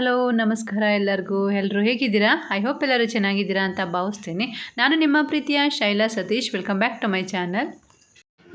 Hello, ನಮಸ್ಕಾರ ಎಲ್ಲರಿಗೂ. ಎಲ್ಲರೂ ಹೇಗಿದ್ದೀರಾ? ಐ ಹೋಪ್ ಎಲ್ಲರೂ ಚೆನ್ನಾಗಿದ್ದೀರಾ ಅಂತ ಭಾವಿಸ್ತೀನಿ. ನಾನು ನಿಮ್ಮ ಪ್ರೀತಿಯ Shaila Satish. Welcome back to my channel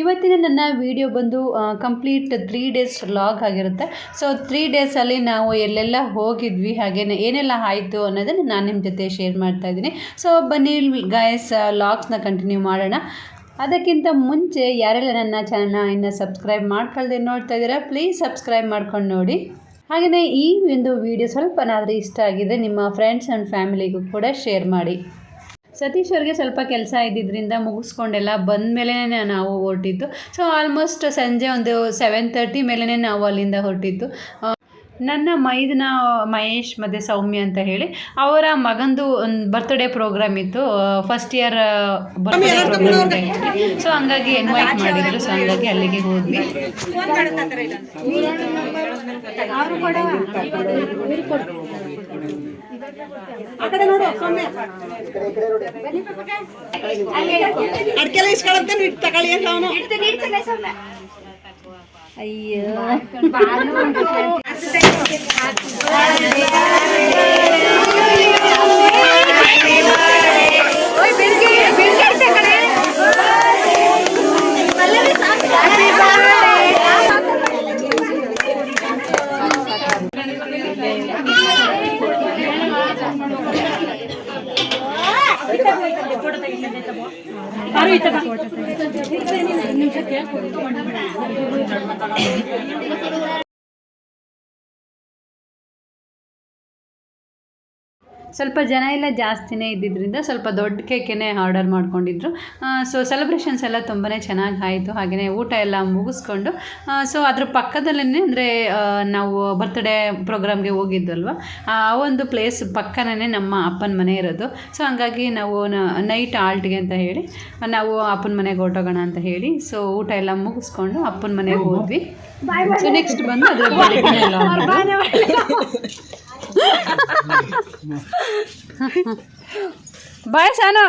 ಇವತ್ತಿನ ನನ್ನ ವಿಡಿಯೋ ಬಂದು ಕಂಪ್ಲೀಟ್ ತ್ರೀ ಡೇಸ್ ವ್ಲಾಗ್ ಆಗಿರುತ್ತೆ. ಸೊ ತ್ರೀ ಡೇಸಲ್ಲಿ ನಾವು ಎಲ್ಲೆಲ್ಲ ಹೋಗಿದ್ವಿ, ಹಾಗೇನೆ ಏನೆಲ್ಲ ಆಯಿತು ಅನ್ನೋದನ್ನು ನಾನು ನಿಮ್ಮ ಜೊತೆ ಶೇರ್ ಮಾಡ್ತಾ ಇದ್ದೀನಿ. ಸೊ ಬನ್ನಿ ಗಾಯಸ್ ಲಾಗ್ಸ್ನ ಕಂಟಿನ್ಯೂ ಮಾಡೋಣ. ಅದಕ್ಕಿಂತ ಮುಂಚೆ ಯಾರೆಲ್ಲ ನನ್ನ ಚಾನಲ್ನ ಇನ್ನು ಸಬ್ಸ್ಕ್ರೈಬ್ ಮಾಡ್ಕೊಳ್ದೆ ನೋಡ್ತಾ ಇದ್ದೀರಾ ಪ್ಲೀಸ್ ಸಬ್ಸ್ಕ್ರೈಬ್ ಮಾಡ್ಕೊಂಡು ನೋಡಿ. ಹಾಗೆಯೇ ಈ ಒಂದು ವಿಡಿಯೋ ಸ್ವಲ್ಪನಾದರೂ ಇಷ್ಟ ಆಗಿದೆ ನಿಮ್ಮ ಫ್ರೆಂಡ್ಸ್ ಆ್ಯಂಡ್ ಫ್ಯಾಮಿಲಿಗೂ ಕೂಡ ಶೇರ್ ಮಾಡಿ. ಸತೀಶ್ ಅವ್ರಿಗೆ ಸ್ವಲ್ಪ ಕೆಲಸ ಇದ್ದಿದ್ದರಿಂದ ಮುಗಿಸ್ಕೊಂಡೆಲ್ಲ ಬಂದ ಮೇಲೆ ನಾವು ಹೊರಟಿದ್ದು. ಸೊ ಆಲ್ಮೋಸ್ಟ್ ಸಂಜೆ ಒಂದು ಸೆವೆನ್ ತರ್ಟಿ ಮೇಲೇ ನಾವು ಅಲ್ಲಿಂದ ಹೊರಟಿದ್ದು. ನನ್ನ ಮೈದನ ಮಹೇಶ್ ಮತ್ತು ಸೌಮ್ಯ ಅಂತ ಹೇಳಿ ಅವರ ಮಗಂದು ಒಂದು ಬರ್ತ್ಡೇ ಪ್ರೋಗ್ರಾಮ್ ಇತ್ತು. ಫಸ್ಟ್ ಇಯರ್ ಬರ್ತ್ಡೇ ಪ್ರೋಗ್ರಾಮ್ ಅಂತ ಹೇಳಿ. ಸೊ ಹಂಗಾಗಿ ಇನ್ವೈಟ್ ಮಾಡಿದ್ರು. ಸೊ ಹಂಗಾಗಿ ಅಲ್ಲಿಗೆ ಹೋದ್ವಿ. ಅಡ್ಕೆಲ್ಲ ಇಸ್ಕೊಳತ್ತೇನೆ ಇಟ್ಟು ತಗೊಳ್ಳಿ ಅಂತ ಅವನು ಅಯ್ಯೋ ahorita ಸ್ವಲ್ಪ ಜನ ಎಲ್ಲ ಜಾಸ್ತಿನೇ ಇದ್ದಿದ್ದರಿಂದ ಸ್ವಲ್ಪ ದೊಡ್ಡ ಕೇಕೇ ಆರ್ಡರ್ ಮಾಡ್ಕೊಂಡಿದ್ರು. ಸೊ ಸೆಲೆಬ್ರೇಷನ್ಸ್ ಎಲ್ಲ ತುಂಬಾ ಚೆನ್ನಾಗಿ ಆಯಿತು. ಹಾಗೆಯೇ ಊಟ ಎಲ್ಲ ಮುಗಿಸ್ಕೊಂಡು ಸೊ ಅದ್ರ ಪಕ್ಕದಲ್ಲೇ ಅಂದರೆ ನಾವು ಬರ್ತ್ಡೇ ಪ್ರೋಗ್ರಾಮ್ಗೆ ಹೋಗಿದ್ವಲ್ವ? ಆ ಒಂದು ಪ್ಲೇಸ್ ಪಕ್ಕನೇ ನಮ್ಮ ಅಪ್ಪನ ಮನೆ ಇರೋದು. ಸೊ ಹಂಗಾಗಿ ನಾವು ನೈಟ್ ಆಲ್ಟ್ಗೆ ಅಂತ ಹೇಳಿ ನಾವು ಅಪ್ಪನ ಮನೆಗೆ ಹೊರಟೋಗೋಣ ಅಂತ ಹೇಳಿ ಸೊ ಊಟ ಎಲ್ಲ ಮುಗಿಸ್ಕೊಂಡು ಅಪ್ಪನ ಮನೆಗೆ ಹೋದ್ವಿ. ಸೊ ನೆಕ್ಸ್ಟ್ ಬಂದು ಅದ್ರ ಬೆಳಗ್ಗೆ ಎಲ್ಲ ಬಾಯ್ ಸಾನು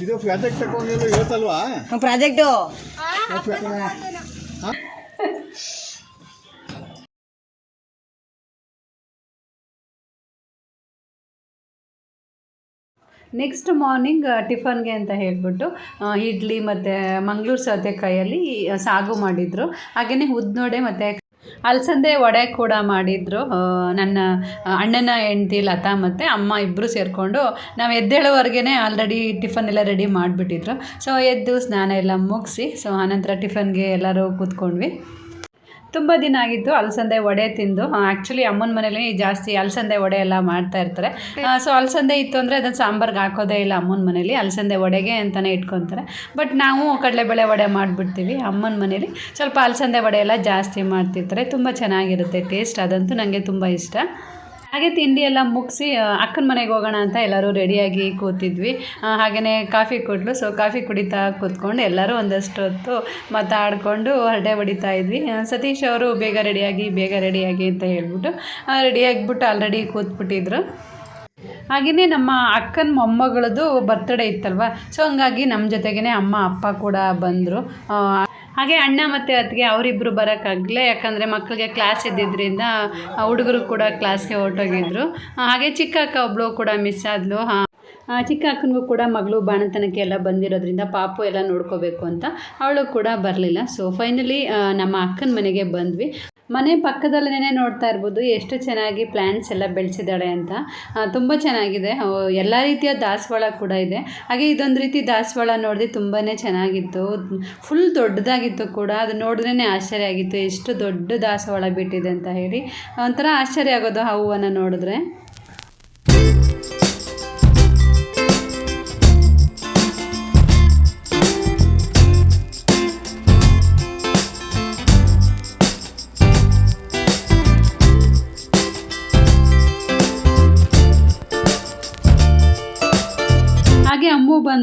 ಇದು ಪ್ರಾಜೆಕ್ಟ್ ತಗೊಂಡಿಲ್ಲ ಇವತ್ತಲ್ವಾ ಪ್ರಾಜೆಕ್ಟು ನೆಕ್ಸ್ಟ್ ಮಾರ್ನಿಂಗ್ ಟಿಫನ್ಗೆ ಅಂತ ಹೇಳಿಬಿಟ್ಟು ಇಡ್ಲಿ ಮತ್ತು ಮಂಗಳೂರು ಸೌತೆಕಾಯಲ್ಲಿ ಸಾಗು ಮಾಡಿದರು. ಹಾಗೆಯೇ ಉದ್ನೋಡೆ ಮತ್ತು ಅಲಸಂದೆ ವಡೆ ಕೂಡ ಮಾಡಿದರು. ನನ್ನ ಅಣ್ಣನ ಹೆಂಡತಿ ಲತಾ ಮತ್ತು ಅಮ್ಮ ಇಬ್ಬರು ಸೇರಿಕೊಂಡು ನಾವು ಎದ್ದೇಳೋವರೆಗೆ ಆಲ್ರೆಡಿ ಟಿಫನ್ ಎಲ್ಲ ರೆಡಿ ಮಾಡಿಬಿಟ್ಟಿದ್ರು. ಸೊ ಎದ್ದು ಸ್ನಾನ ಎಲ್ಲ ಮುಗಿಸಿ ಸೊ ಆನಂತರ ಟಿಫನ್ಗೆ ಎಲ್ಲರೂ ಕೂತ್ಕೊಂಡ್ವಿ. ತುಂಬ ದಿನ ಆಗಿತ್ತು ಅಲಸಂದೆ ವಡೆ ತಿಂದು. ಆ್ಯಕ್ಚುಲಿ ಅಮ್ಮನ ಮನೇಲಿ ಜಾಸ್ತಿ ಅಲಸಂದೆ ವಡೆ ಎಲ್ಲ ಮಾಡ್ತಾ ಇರ್ತಾರೆ. ಸೊ ಅಲಸಂದೆ ಇತ್ತು ಅಂದರೆ ಅದನ್ನು ಸಾಂಬಾರ್ಗೆ ಹಾಕೋದೇ ಇಲ್ಲ ಅಮ್ಮನ ಮನೇಲಿ. ಅಲಸಂದೆ ವಡೆಗೆ ಅಂತಲೇ ಇಟ್ಕೊತಾರೆ. ಬಟ್ ನಾವು ಕಡಲೆಬೇಳೆ ವಡೆ ಮಾಡಿಬಿಡ್ತೀವಿ ಅಮ್ಮನ ಮನೇಲಿ. ಸ್ವಲ್ಪ ಅಲಸಂದೆ ವಡೆ ಎಲ್ಲ ಜಾಸ್ತಿ ಮಾಡ್ತಿರ್ತಾರೆ. ತುಂಬ ಚೆನ್ನಾಗಿರುತ್ತೆ ಟೇಸ್ಟ್ ಅದಂತೂ ನನಗೆ ತುಂಬ ಇಷ್ಟ. ಹಾಗೆ ತಿಂಡಿ ಎಲ್ಲ ಮುಗಿಸಿ ಅಕ್ಕನ ಮನೆಗೆ ಹೋಗೋಣ ಅಂತ ಎಲ್ಲರೂ ರೆಡಿಯಾಗಿ ಕೂತಿದ್ವಿ. ಹಾಗೆಯೇ ಕಾಫಿ ಕೊಟ್ಲು ಸೊ ಕಾಫಿ ಕುಡಿತಾ ಕೂತ್ಕೊಂಡು ಎಲ್ಲರೂ ಒಂದಷ್ಟು ಹೊತ್ತು ಮಾತಾಡಿಕೊಂಡು ಹರಟೆ ಹೊಡಿತಾ ಇದ್ವಿ. ಸತೀಶ್ ಅವರು ಬೇಗ ರೆಡಿಯಾಗಿ ಬೇಗ ರೆಡಿಯಾಗಿ ಅಂತ ಹೇಳ್ಬಿಟ್ಟು ರೆಡಿಯಾಗಿಬಿಟ್ಟು ಆಲ್ರೆಡಿ ಕೂತ್ಬಿಟ್ಟಿದ್ರು. ಹಾಗೆಯೇ ನಮ್ಮ ಅಕ್ಕನ ಮೊಮ್ಮಗಳದ್ದು ಬರ್ತ್ಡೇ ಇತ್ತಲ್ವ? ಸೊ ಹಂಗಾಗಿ ನಮ್ಮ ಜೊತೆಗೇ ಅಮ್ಮ, ಅಪ್ಪ ಕೂಡ ಬಂದರು. ಹಾಗೆ ಅಣ್ಣ ಮತ್ತು ಅತ್ತಿಗೆ ಅವರಿಬ್ಬರು ಬರೋಕ್ಕಾಗಲೇ ಯಾಕಂದರೆ ಮಕ್ಕಳಿಗೆ ಕ್ಲಾಸ್ ಇದ್ದಿದ್ದರಿಂದ ಹುಡುಗರು ಕೂಡ ಕ್ಲಾಸ್ಗೆ ಹೊರಟೋಗಿದ್ರು. ಹಾಗೆ ಚಿಕ್ಕ ಅಕ್ಕ ಒಬ್ಬಳು ಕೂಡ ಮಿಸ್ ಆದಳು ಚಿಕ್ಕ ಅಕ್ಕನಿಗೂ ಕೂಡ ಮಗಳು, ಬಾಣಂತನಕ್ಕೆ ಎಲ್ಲ ಬಂದಿರೋದ್ರಿಂದ ಪಾಪು ಎಲ್ಲ ನೋಡ್ಕೋಬೇಕು ಅಂತ. ಅವಳು ಕೂಡ ಬರಲಿಲ್ಲ. ಸೊ ಫೈನಲಿ ನಮ್ಮ ಅಕ್ಕನ ಮನೆಗೆ ಬಂದ್ವಿ. ಮನೆ ಪಕ್ಕದಲ್ಲೇ ನೋಡ್ತಾ ಇರ್ಬೋದು, ಎಷ್ಟು ಚೆನ್ನಾಗಿ ಪ್ಲ್ಯಾಂಟ್ಸ್ ಎಲ್ಲ ಬೆಳೆಸಿದ್ದಾಳೆ ಅಂತ. ತುಂಬ ಚೆನ್ನಾಗಿದೆ. ಎಲ್ಲ ರೀತಿಯ ದಾಸವಾಳ ಕೂಡ ಇದೆ. ಹಾಗೆ ಇದೊಂದು ರೀತಿ ದಾಸವಾಳ ನೋಡಿದೆ ತುಂಬಾ ಚೆನ್ನಾಗಿತ್ತು. ಫುಲ್ ದೊಡ್ಡದಾಗಿತ್ತು ಕೂಡ. ಅದು ನೋಡಿದ್ರೇ ಆಶ್ಚರ್ಯ ಆಗಿತ್ತು. ಎಷ್ಟು ದೊಡ್ಡ ದಾಸವಾಳ ಬಿಟ್ಟಿದೆ ಅಂತ ಹೇಳಿ. ಒಂಥರ ಆಶ್ಚರ್ಯ ಆಗೋದು ಆ ಹೂವನ್ನು ನೋಡಿದ್ರೆ.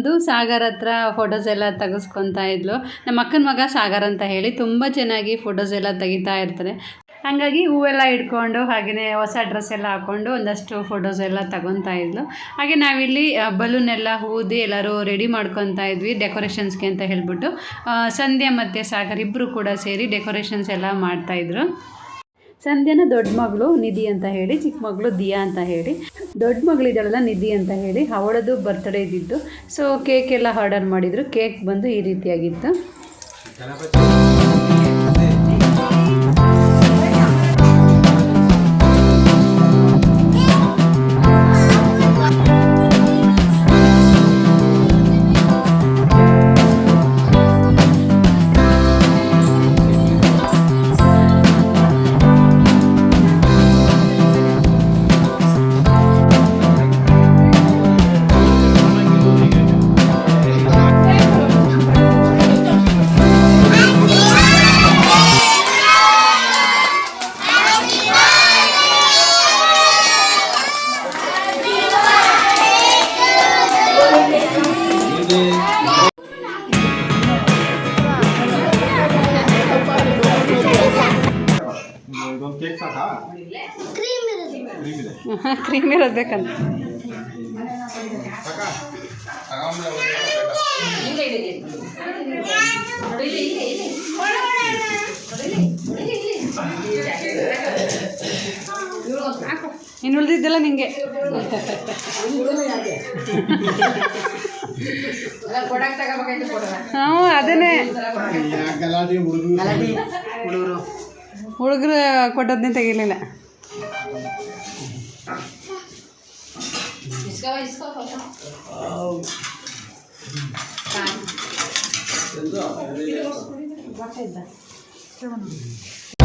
ಬಂದು ಸಾಗರ್ ಹತ್ರ ಫೋಟೋಸ್ ಎಲ್ಲ ತೆಗೆಸ್ಕೊತಾ ಇದ್ಲು. ನಮ್ಮ ಅಕ್ಕನ ಮಗ ಸಾಗರ್ ಅಂತ ಹೇಳಿ ತುಂಬ ಚೆನ್ನಾಗಿ ಫೋಟೋಸ್ ಎಲ್ಲ ತೆಗಿತಾ ಇರ್ತಾರೆ ಹಾಗಾಗಿ ಹೂವೆಲ್ಲ ಇಟ್ಕೊಂಡು ಹಾಗೆಯೇ ಹೊಸ ಡ್ರೆಸ್ ಎಲ್ಲ ಹಾಕ್ಕೊಂಡು ಒಂದಷ್ಟು ಫೋಟೋಸ್ ಎಲ್ಲ ತಗೊತಾ ಇದ್ಲು. ಹಾಗೆ ನಾವಿಲ್ಲಿ ಬಲೂನ್ ಎಲ್ಲ ಊದಿ ಎಲ್ಲರೂ ರೆಡಿ ಮಾಡ್ಕೊತಾ ಇದ್ವಿ ಡೆಕೋರೇಷನ್ಸ್ಗೆ ಅಂತ ಹೇಳ್ಬಿಟ್ಟು. ಸಂಧ್ಯಾ ಮತ್ತು ಸಾಗರ್ ಇಬ್ಬರು ಕೂಡ ಸೇರಿ ಡೆಕೋರೇಷನ್ಸ್ ಎಲ್ಲ ಮಾಡ್ತಾಯಿದ್ರು ಸಂಧ್ಯಾನ ದೊಡ್ಡ ಮಗಳು ನಿಧಿ ಅಂತ ಹೇಳಿ, ಚಿಕ್ಕ ಮಗಳು ದಿಯಾ ಅಂತ ಹೇಳಿ. ದೊಡ್ಡ ಮಗಳಿದ್ದಾಳಲ್ಲ ನಿಧಿ ಅಂತ ಹೇಳಿ ಅವಳದು ಬರ್ತ್ಡೇ ಇದ್ದಿದ್ದು. ಸೊ ಕೇಕ್ ಎಲ್ಲ ಆರ್ಡರ್ ಮಾಡಿದ್ರು. ಕೇಕ್ ಬಂದು ಈ ರೀತಿಯಾಗಿತ್ತು. ಕ್ರೀಮ್ ಇರೋದು ಬೇಕಂತ. ಇನ್ನು ನಿಂಗೆ ಉಳಿದಿದ್ದೆಲ್ಲ ನಿಂಗೆ. ಹ್ಞೂ ಅದನ್ನೇ. ಯಾಕ್ ಗಲಾಟೆ ಹುಡುಗರು ಹುಡುಗರು ಕೊಟ್ಟದ್ನೇ ತೆಗಿಲಿಲ್ಲ ಎಲ್ಲಿ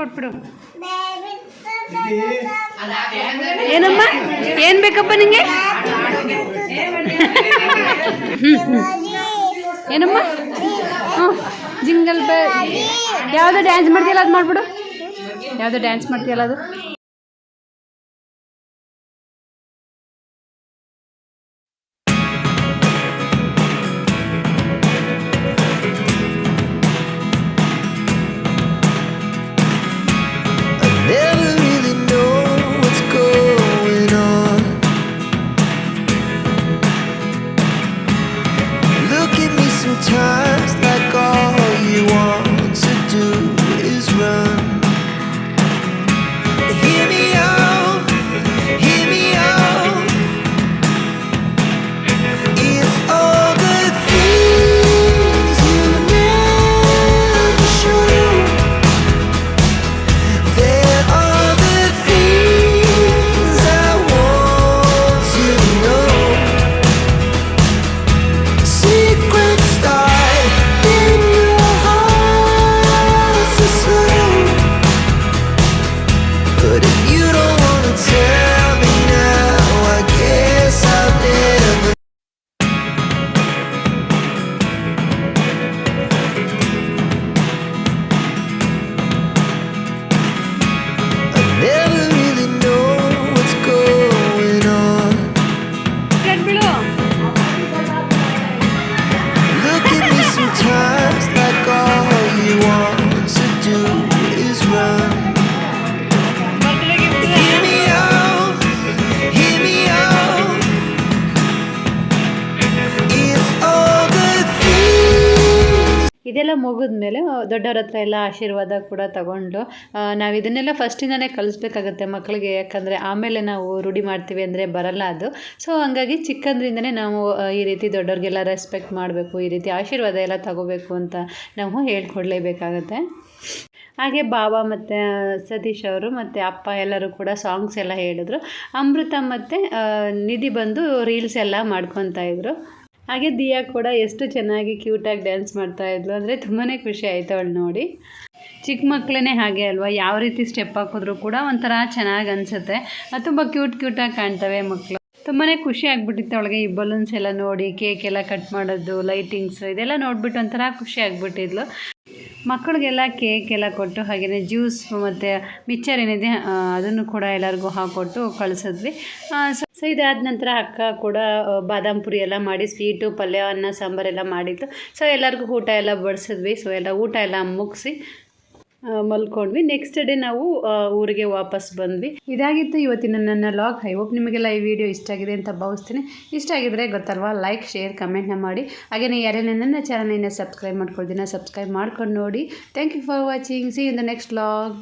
ಕೊಟ್ಬಿಡು. ಏನಮ್ಮ? ಏನ್ ಬೇಕಪ್ಪ ನಿಂಗೆ? ಏನಮ್ಮ? ಹ್ಞೂ. ಜಿಂಗಲ್ ಬೆ ಯಾವುದೋ ಡ್ಯಾನ್ಸ್ ಮಾಡ್ತೀಯಲ್ಲ ಅದು ಮಾಡ್ಬಿಡು. ಯಾವುದೋ ಡ್ಯಾನ್ಸ್ ಮಾಡ್ತೀಯಲ್ಲ ಅದು? ಮುಗಿದ್ಮೇಲೆ ದೊಡ್ಡವ್ರ ಹತ್ರ ಎಲ್ಲ ಆಶೀರ್ವಾದ ಕೂಡ ತಗೊಂಡು ನಾವು ಇದನ್ನೆಲ್ಲ ಫಸ್ಟಿಂದನೇ ಕಲಿಸ್ಬೇಕಾಗತ್ತೆ ಮಕ್ಕಳಿಗೆ ಯಾಕಂದರೆ ಆಮೇಲೆ ನಾವು ರೂಢಿ ಮಾಡ್ತೀವಿ ಅಂದರೆ ಬರಲ್ಲ ಅದು. ಸೊ ಹಂಗಾಗಿ ಚಿಕ್ಕಂದ್ರಿಂದನೇ ನಾವು ಈ ರೀತಿ ದೊಡ್ಡವ್ರಿಗೆಲ್ಲ ರೆಸ್ಪೆಕ್ಟ್ ಮಾಡಬೇಕು, ಈ ರೀತಿ ಆಶೀರ್ವಾದ ಎಲ್ಲ ತಗೋಬೇಕು ಅಂತ ನಾವು ಹೇಳ್ಕೊಡ್ಲೇಬೇಕಾಗತ್ತೆ. ಹಾಗೆ ಬಾಬಾ ಮತ್ತು ಸತೀಶ್ ಅವರು ಮತ್ತು ಅಪ್ಪ ಎಲ್ಲರೂ ಕೂಡ ಸಾಂಗ್ಸ್ ಎಲ್ಲ ಹೇಳಿದ್ರು. ಅಮೃತ ಮತ್ತು ನಿಧಿ ಬಂದು ರೀಲ್ಸ್ ಎಲ್ಲ ಮಾಡ್ಕೊತಾ ಇದ್ರು. ಹಾಗೆ ದಿಯಾ ಕೂಡ ಎಷ್ಟು ಚೆನ್ನಾಗಿ ಕ್ಯೂಟಾಗಿ ಡ್ಯಾನ್ಸ್ ಮಾಡ್ತಾ ಇದ್ಲು ಅಂದರೆ ತುಂಬಾ ಖುಷಿ ಆಯಿತು ಅವಳು ನೋಡಿ. ಚಿಕ್ಕ ಮಕ್ಕಳೇ ಹಾಗೆ ಅಲ್ವಾ? ಯಾವ ರೀತಿ ಸ್ಟೆಪ್ ಹಾಕಿದ್ರು ಕೂಡ ಒಂಥರ ಚೆನ್ನಾಗಿ ಅನಿಸುತ್ತೆ. ತುಂಬ ಕ್ಯೂಟ್ ಕ್ಯೂಟಾಗಿ ಕಾಣ್ತವೆ ಮಕ್ಕಳು ತುಂಬಾ ಖುಷಿ ಆಗ್ಬಿಟ್ಟಿತ್ತು ಅವಳಿಗೆ ಈ ಬಲೂನ್ಸ್ ಎಲ್ಲ ನೋಡಿ ಕೇಕ್ ಎಲ್ಲ ಕಟ್ ಮಾಡೋದು ಲೈಟಿಂಗ್ಸ್ ಇದೆಲ್ಲ ನೋಡಿಬಿಟ್ಟು ಒಂಥರ ಖುಷಿ ಆಗ್ಬಿಟ್ಟಿದ್ಲು. ಮಕ್ಕಳಿಗೆಲ್ಲ ಕೇಕ್ ಎಲ್ಲ ಕೊಟ್ಟು ಹಾಗೆಯೇ ಜ್ಯೂಸ್ ಮತ್ತು ಮಿಕ್ಚರ್ ಏನಿದೆ ಅದನ್ನು ಕೂಡ ಎಲ್ಲರಿಗೂ ಹಾಕ್ಕೊಟ್ಟು ಕಳಿಸಿದ್ವಿ. ಸೊ ಇದಾದ ನಂತರ ಅಕ್ಕ ಕೂಡ ಬಾದಾಮ್ ಪುರಿ ಎಲ್ಲ ಮಾಡಿ ಸ್ವೀಟು ಪಲ್ಯ, ಅನ್ನ ಸಾಂಬಾರೆಲ್ಲ ಮಾಡಿತ್ತು ಸೊ ಎಲ್ಲರಿಗೂ ಊಟ ಎಲ್ಲ ಬಡಿಸಿದ್ವಿ. ಸೊ ಎಲ್ಲ ಊಟ ಎಲ್ಲ ಮುಗಿಸಿ ಮಲ್ಕೊಂಡ್ವಿ. ನೆಕ್ಸ್ಟ್ ಡೇ ನಾವು ಊರಿಗೆ ವಾಪಸ್ ಬಂದ್ವಿ. ಇದಾಗಿತ್ತು ಇವತ್ತಿನ ನನ್ನ ಲಾಗ್ ಐ ಹೋಪ್ ನಿಮಗೆಲ್ಲ ಈ ವಿಡಿಯೋ ಇಷ್ಟ ಆಗಿದೆ ಅಂತ ಭಾವಿಸ್ತೀನಿ. ಇಷ್ಟ ಆಗಿದ್ರೆ ಗೊತ್ತಲ್ವಾ ಲೈಕ್ ಶೇರ್ ಕಮೆಂಟ್ನ ಮಾಡಿ. ಹಾಗೆಯೇ ಯಾರೆಲ್ಲ ನನ್ನ ಚಾನಲ್ನ ಸಬ್ಸ್ಕ್ರೈಬ್ ಮಾಡ್ಕೊಳ್ತೀನಿ ಸಬ್ಸ್ಕ್ರೈಬ್ ಮಾಡ್ಕೊಂಡು ನೋಡಿ. Thank you for watching see in the next vlog